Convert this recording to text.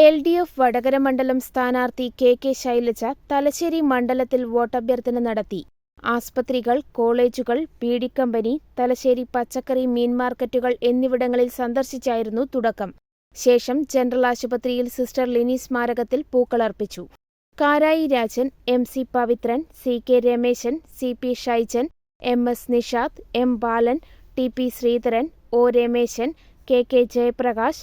L D F Vadakara മണ്ഡലം സ്ഥാനാർത്ഥി K K Shailaja Thalassery മണ്ഡലത്തിൽ വോട്ടഭ്യർത്ഥന നടത്തി. ആസ്പത്രികൾ, കോളേജുകൾ, ബീഡിക്കമ്പനി, തലശ്ശേരി പച്ചക്കറി മീൻ മാർക്കറ്റുകൾ എന്നിവിടങ്ങളിൽ സന്ദർശിച്ചായിരുന്നു തുടക്കം. ശേഷം ജനറൽ ആശുപത്രിയിൽ സിസ്റ്റർ ലിനി സ്മാരകത്തിൽ പൂക്കളർപ്പിച്ചു. Karayi Rajan, M C Pavithran, C K Rameshan, C P Shaijan, M S Nishad, M Balan, T P Sreedharan, O Rameshan, K K Jayaprakash,